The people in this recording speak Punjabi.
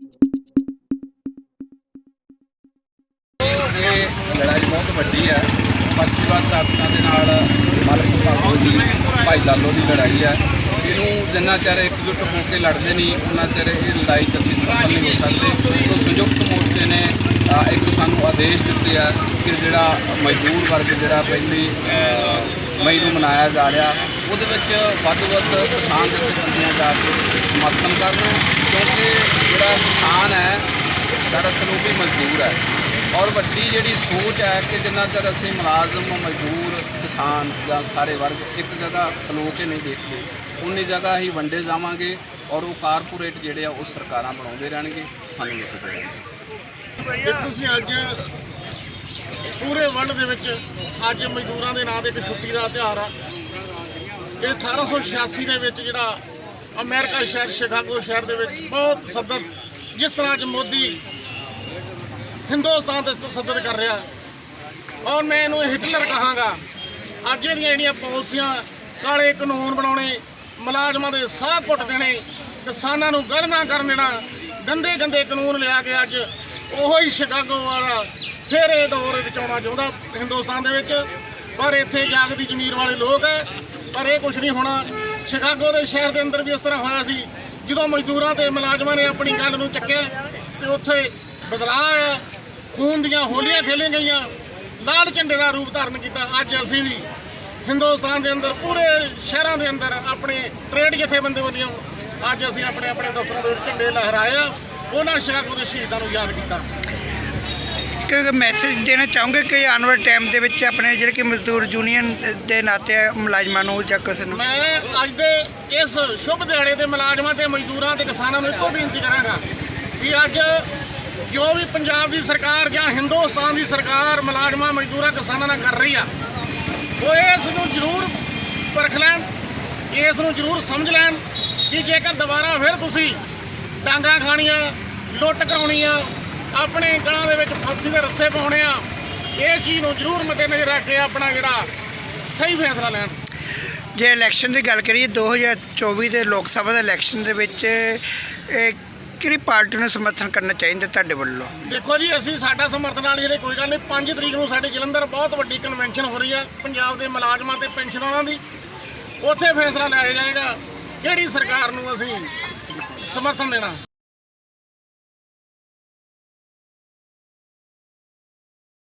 ਇਹ ਲੜਾਈ ਬਹੁਤ ਵੱਡੀ ਹੈ ਮਾਛੀਵਾਦ ਤਾਕਤਾਂ ਦੇ ਨਾਲ ਮਲਕ ਭਾਗੋ ਦੀ ਭਾਈ ਲਾਲੋ ਦੀ ਲੜਾਈ ਹੈ ਇਹਨੂੰ ਜਿੰਨਾ ਚਿਰ ਇਕਜੁੱਟ ਹੋ ਕੇ ਲੜਦੇ ਨਹੀਂ, ਉਹਨਾਂ ਚਿਰ ਇਹ ਲੜਾਈ 'ਚ ਅਸੀਂ ਸਫਲ ਨਹੀਂ ਹੋ ਸਕਦੇ। ਸੋ ਸੰਯੁਕਤ ਮੋਰਚੇ ਨੇ, ਇੱਕ ਸਾਨੂੰ ਆਦੇਸ਼ ਦਿੱਤੇ ਆ ਕਿ ਜਿਹੜਾ ਮਜ਼ਦੂਰ ਵਰਗ ਜਿਹੜਾ ਪਹਿਲੀ ਮਈ ਨੂੰ ਮਨਾਇਆ ਜਾ ਰਿਹਾ। ਉਹਦੇ ਵਿੱਚ ਵੱਧ ਵੱਧ ਕਿਸਾਨ ਦੇ ਜਥੇਬੰਦੀਆਂ ਜਾ ਕੇ ਸਮਰਥਨ ਕਰਨ ਕਿਉਂਕਿ ਜਿਹੜਾ ਕਿਸਾਨ ਹੈ, ਦਰਅਸਲ ਉਹ ਵੀ ਮਜ਼ਦੂਰ ਹੈ। ਔਰ ਵੱਡੀ ਜਿਹੜੀ ਸੋਚ ਹੈ ਕਿ ਜਿੰਨਾ ਚਿਰ ਅਸੀਂ ਮੁਲਾਜ਼ਮ, ਮਜ਼ਦੂਰ, ਕਿਸਾਨ ਜਾਂ ਸਾਰੇ ਵਰਗ ਇੱਕ ਜਗ੍ਹਾ ਖਲੋ ਕੇ ਨਹੀਂ ਦੇਖਦੇ, ਉਨੀ ਜਗ੍ਹਾ ਹੀ ਵੰਡੇ ਜਾਵਾਂਗੇ ਔਰ ਉਹ ਕਾਰਪੋਰੇਟ ਜਿਹੜੇ ਆ, ਉਹ ਸਰਕਾਰਾਂ ਬਣਾਉਂਦੇ ਰਹਿਣਗੇ, ਸਾਨੂੰ ਲੁੱਟਦੇ ਰਹਿਣਗੇ। ਤੁਸੀਂ ਅੱਜ ਪੂਰੇ ਵਰਲਡ ਦੇ ਵਿੱਚ ਅੱਜ ਮਜ਼ਦੂਰਾਂ ਦੇ ਨਾਂ ਤੇ ਇੱਕ ਛੁੱਟੀ ਦਾ ਤਿਉਹਾਰ ਆ। ਇਹ 1886 ਦੇ ਵਿੱਚ ਜਿਹੜਾ ਅਮਰੀਕਾ ਸ਼ਹਿਰ, ਸ਼ਿਕਾਗੋ ਸ਼ਹਿਰ ਦੇ ਵਿੱਚ ਬਹੁਤ ਸੱਦਤ, ਜਿਸ ਤਰ੍ਹਾਂ ਅੱਜ ਮੋਦੀ ਹਿੰਦੁਸਤਾਨ ਦੇ ਸੱਦਤ ਕਰ ਰਿਹਾ। ਔਰ ਮੈਂ ਇਹਨੂੰ ਹਿਟਲਰ ਕਹਾਂਗਾ। ਅੱਜ ਜਿਹੜੀਆਂ ਜਿਹੜੀਆਂ ਪਾਲਿਸੀਆਂ ਕਾਲੇ ਕਾਨੂੰਨ ਬਣਾਉਣੇ, ਮੁਲਾਜ਼ਮਾਂ ਦੇ ਸਾਹ ਪੁੱਟ ਦੇਣੇ, ਕਿਸਾਨਾਂ ਨੂੰ ਗੜਨਾ ਕਰਨ ਦੇਣਾ ਗੰਦੇ ਗੰਦੇ ਕਾਨੂੰਨ ਲਿਆ ਕੇ ਅੱਜ ਉਹੋ ਹੀ ਸ਼ਿਕਾਗੋ ਵਾਲਾ ਫਿਰ ਇਹ ਦੌਰ ਵਿੱਚ ਆਉਣਾ ਚਾਹੁੰਦਾ ਹਿੰਦੁਸਤਾਨ ਦੇ ਵਿੱਚ। ਪਰ ਇੱਥੇ ਜਾਗਦੀ ਜ਼ਮੀਰ ਵਾਲੇ ਲੋਕ ਹੈ ਪਰ ਇਹ ਕੁਝ ਨਹੀਂ ਹੋਣਾ। ਸ਼ਿਕਾਗੋ ਦੇ ਸ਼ਹਿਰ ਦੇ ਅੰਦਰ ਵੀ ਇਸ ਤਰ੍ਹਾਂ ਹੋਇਆ ਸੀ। ਜਦੋਂ ਮਜ਼ਦੂਰਾਂ ਤੇ ਮੁਲਾਜ਼ਮਾਂ ਨੇ ਆਪਣੀ ਗੱਲ ਨੂੰ ਚੱਕਿਆ, ਤੇ ਉੱਥੇ ਬਦਲਾਅ ਆਇਆ। ਖੂਨ ਦੀਆਂ ਹੋਲੀਆਂ ਖੇਲੀਆਂ ਗਈਆਂ। ਲਾਲ ਝੰਡੇ ਦਾ ਰੂਪ ਧਾਰਨ ਕੀਤਾ। ਅੱਜ ਅਸੀਂ ਵੀ ਹਿੰਦੁਸਤਾਨ ਦੇ ਅੰਦਰ, ਪੂਰੇ ਸ਼ਹਿਰਾਂ ਦੇ ਅੰਦਰ ਆਪਣੇ ਟ੍ਰੇਡ ਜਥੇਬੰਦੀ ਵੱਲੋਂ ਅੱਜ ਅਸੀਂ ਆਪਣੇ ਆਪਣੇ ਦਫ਼ਤਰਾਂ ਦੇ ਝੰਡੇ ਲਹਿਰਾਏ ਆ। ਉਹਨਾਂ ਸ਼ਿਕਾਗੋ ਦੇ ਸ਼ਹੀਦਾਂ ਨੂੰ ਯਾਦ ਕੀਤਾ। ਇੱਕ ਮੈਸੇਜ ਦੇਣਾ ਚਾਹੋਗੇ ਕਿ ਆਉਣ ਵਾਲੇ ਟਾਈਮ ਦੇ ਵਿੱਚ ਆਪਣੇ ਜਿਹੜੇ ਕਿ ਮਜ਼ਦੂਰ ਯੂਨੀਅਨ ਦੇ ਨਾਤੇ ਮੁਲਾਜ਼ਮਾਂ ਨੂੰ ਜਾਂ ਕਿਸੇ ਨੂੰ? ਮੈਂ ਅੱਜ ਦੇ ਇਸ ਸ਼ੁਭ ਦਿਹਾੜੇ ਤੇ ਮੁਲਾਜ਼ਮਾਂ ਤੇ ਮਜ਼ਦੂਰਾਂ ਤੇ ਕਿਸਾਨਾਂ ਨੂੰ ਇੱਕੋ ਬੇਨਤੀ ਕਰਾਂਗਾ ਕਿ ਅੱਜ ਜੋ ਵੀ ਪੰਜਾਬ ਦੀ ਸਰਕਾਰ ਜਾਂ ਹਿੰਦੁਸਤਾਨ ਦੀ ਸਰਕਾਰ ਮੁਲਾਜ਼ਮਾਂ, ਮਜ਼ਦੂਰਾਂ, ਕਿਸਾਨਾਂ ਨਾਲ ਕਰ ਰਹੀ ਆ, ਉਹ ਇਸ ਨੂੰ ਜ਼ਰੂਰ ਪਰਖ ਲੈਣ, ਇਸ ਨੂੰ ਜ਼ਰੂਰ ਸਮਝ ਲੈਣ ਕਿ ਜੇਕਰ ਦੁਬਾਰਾ ਫਿਰ ਤੁਸੀਂ ਡਾਂਗਾ ਖਾਣੀਆਂ, ਲੁੱਟ ਕਰਾਉਣੀਆਂ ਆਪਣੇ ਗਲਾਂ ਦੇ ਵਿੱਚ ਫਾਂਸੀ ਦੇ ਰੱਸੇ ਪਾਉਣੇ ਆ। ਇਹ ਚੀਜ਼ ਨੂੰ ਜ਼ਰੂਰ ਮੱਦੇ ਨਜ਼ਰ ਰੱਖ ਕੇ ਆਪਣਾ ਜਿਹੜਾ ਸਹੀ ਫੈਸਲਾ ਲੈਣ। ਜੇ ਇਲੈਕਸ਼ਨ ਦੀ ਗੱਲ ਕਰੀਏ 2024 ਦੇ ਲੋਕ ਸਭਾ ਦੇ ਇਲੈਕਸ਼ਨ ਦੇ ਵਿੱਚ ਇਹ ਕਿਹੜੀ ਪਾਰਟੀ ਨੂੰ ਸਮਰਥਨ ਕਰਨਾ ਚਾਹੀਦਾ ਤੁਹਾਡੇ ਵੱਲੋਂ? ਦੇਖੋ ਜੀ ਅਸੀਂ ਸਾਡਾ ਸਮਰਥਨ ਵਾਲੀ ਜਿਹੜੇ ਕੋਈ ਗੱਲ ਨਹੀਂ। 5 ਤਰੀਕ ਨੂੰ ਸਾਡੇ ਜਲੰਧਰ ਬਹੁਤ ਵੱਡੀ ਕਨਵੈਨਸ਼ਨ ਹੋ ਰਹੀ ਆ ਪੰਜਾਬ ਦੇ ਮੁਲਾਜ਼ਮਾਂ ਤੇ ਪੈਨਸ਼ਨਰਾਂ ਦੀ। ਉੱਥੇ ਫੈਸਲਾ ਲਿਆ ਜਾਏਗਾ ਕਿਹੜੀ ਸਰਕਾਰ ਨੂੰ ਅਸੀਂ ਸਮਰਥਨ ਦੇਣਾ।